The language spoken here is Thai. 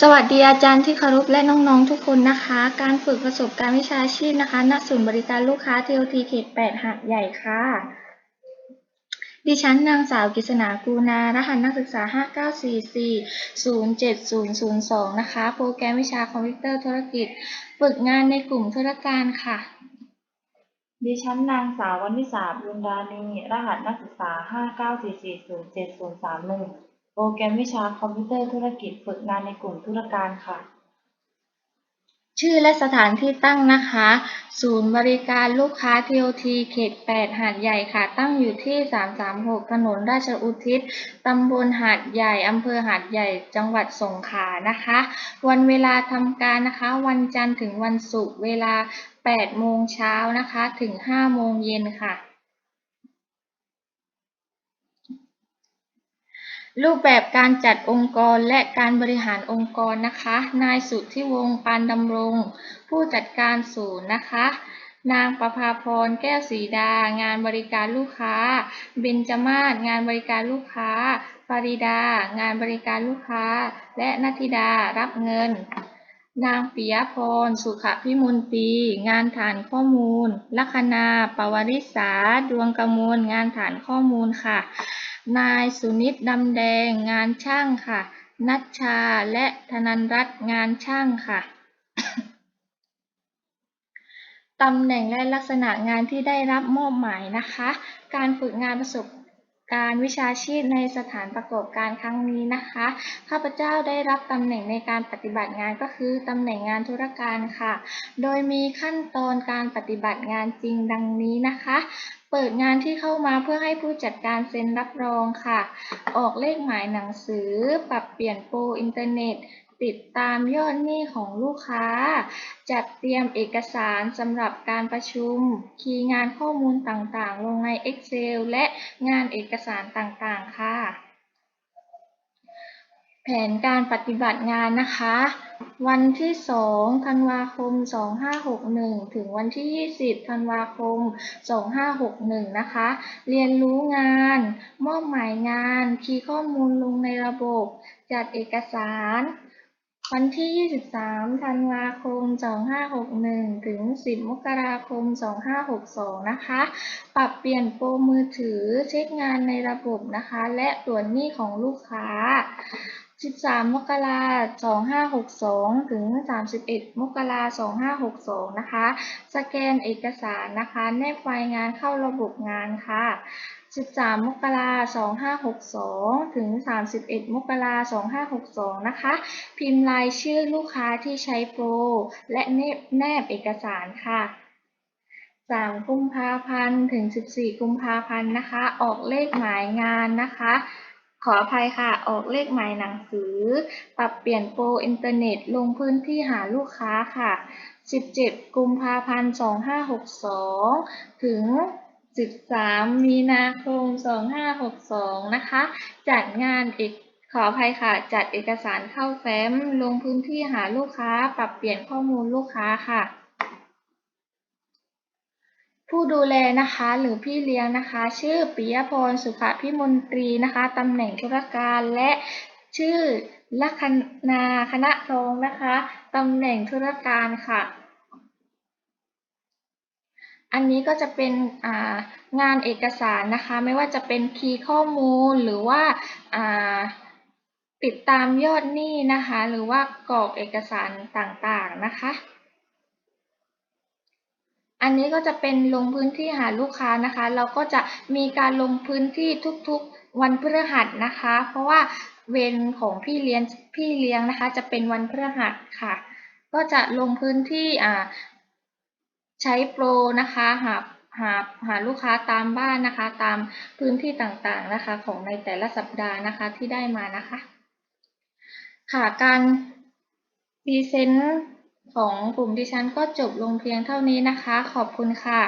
สวัสดีอาจารย์ที่เคารพและน้องๆทุกคนนะคะ การฝึกประสบการณ์วิชาชีพนะคะณศูนย์บริการลูกค้า TOT เขต8หาดใหญ่ค่ะ ดิฉันนางสาวกฤษณากูนารหัสนักศึกษา 5944-07002 นะคะ โปรแกรมวิชาคอมพิวเตอร์ธุรกิจ ฝึกงานในกลุ่มธุรการค่ะดิฉันนางสาววนิสาบุญดานี รหัสนักศึกษา 594407031 โปรแกรมวิชาคอมพิวเตอร์ธุรกิจฝึกงานในกลุ่มธุรการค่ะ ชื่อและสถานที่ตั้งนะคะ ศูนย์บริการลูกค้า TOT เขต 8 หาดใหญ่ค่ะ ตั้งอยู่ที่ 336 ถนนราชอุทิศ ตำบลหาดใหญ่ อำเภอหาดใหญ่ จังหวัดสงขลานะคะ วันเวลาทำการนะคะ วันจันทร์ถึงวันศุกร์ เวลา 8 โมงเช้านะคะ ถึง 5 โมงเย็นค่ะ รูปแบบการจัดองค์กรและการบริหารองค์กรนะคะ นายสุทธิวงศ์ปานดำรง ผู้จัดการศูนย์นะคะ นางประภาพรแก้วศรีดา งานบริการลูกค้า เบญจมาศงานบริการลูกค้า ปริดา งานบริการลูกค้า และนัทิดารับเงิน นางปิยพร สุขพิมลปีงานฐานข้อมูล ลัคนา ปวริษา ดวงกมล งานฐานข้อมูลค่ะ นายสุนิตดำแดงงานช่างค่ะ นัชชาและธนันรัตน์งานช่างค่ะตำแหน่งและลักษณะงานที่ได้รับมอบหมายนะคะ การฝึกงานประสบการณ์วิชาชีพในสถานประกอบการครั้งนี้นะคะ ข้าพเจ้าได้รับตำแหน่งในการปฏิบัติงานก็คือตำแหน่งงานธุรการค่ะ โดยมีขั้นตอนการปฏิบัติงานจริงดังนี้นะคะ เปิดงานที่เข้ามาเพื่อให้ผู้จัดการเซ็นรับรองค่ะ ออกเลขหมายหนังสือ ปรับเปลี่ยนโปรอินเทอร์เน็ต ติดตามยอดหนี้ของลูกค้า จัดเตรียมเอกสารสำหรับการประชุม คีย์งานข้อมูลต่างๆ ลงใน Excel และงานเอกสารต่างๆ ค่ะ แผนการปฏิบัติงานนะคะ วันที่ 2 ธันวาคม 2561 ถึงวันที่ 20 ธันวาคม 2561 นะคะ เรียนรู้งาน มอบหมายงาน คีย์ข้อมูลลงในระบบ จัดเอกสาร วันที่ 23 ธันวาคม 2561 ถึง 10 มกราคม 2562 นะคะ ปรับเปลี่ยนโปรมือถือ เช็คงานในระบบนะคะ และตรวจหนี้ของลูกค้า 13มกราคม2562ถึง31มกราคม2562นะคะ สแกนเอกสารนะคะ แนบไฟล์งานเข้าระบบงานค่ะ13มกราคม2562ถึง31มกราคม2562นะคะ พิมพ์รายชื่อลูกค้าที่ใช้โปร และแนบแนบเอกสารค่ะ3กุมภาพันธ์ถึง14กุมภาพันธ์นะคะ ออกเลขหมายงานนะคะ ขออภัยค่ะ ออกเลขหมายหนังสือ ปรับเปลี่ยนโปรอินเทอร์เน็ต ลงพื้นที่หาลูกค้าค่ะ 17 กุมภาพันธ์ 2562 ถึง 13 มีนาคม 2562 นะคะ จัดงานเอกขออภัยค่ะ จัดเอกสารเข้าแฟ้ม ลงพื้นที่หาลูกค้า ปรับเปลี่ยนข้อมูลลูกค้าค่ะ ผู้ดูแลนะคะหรือพี่เลี้ยงนะคะ ชื่อปิยพรสุขพิมลตรีนะคะตำแหน่งธุรการและชื่อลัคนาคณะทองนะคะตำแหน่งธุรการค่ะ อันนี้ก็จะเป็นางานเอกสารนะคะ ไม่ว่าจะเป็นคีย์ข้อมูลหรือว่าอ่าติดตามยอดหนี้นะคะ หรือว่ากรอกเอกสารต่างๆนะคะ อันนี้ก็จะเป็นลงพื้นที่หาลูกค้านะคะ เราก็จะมีการลงพื้นที่ทุกๆวันพฤหัสนะคะ เพราะว่าเวรของพี่เลี้ยงพี่เลี้ยงนะคะ จะเป็นวันพฤหัสค่ะ ก็จะลงพื้นที่อ่าใช้โปรนะคะหาหาหาลูกค้าตามบ้านนะคะ ตามพื้นที่ต่างๆนะคะ ของในแต่ละสัปดาห์นะคะที่ได้มานะคะ ค่ะการพรีเซนต์ ของกลุ่มดิฉันก็จบลงเพียงเท่านี้นะคะ ขอบคุณค่ะ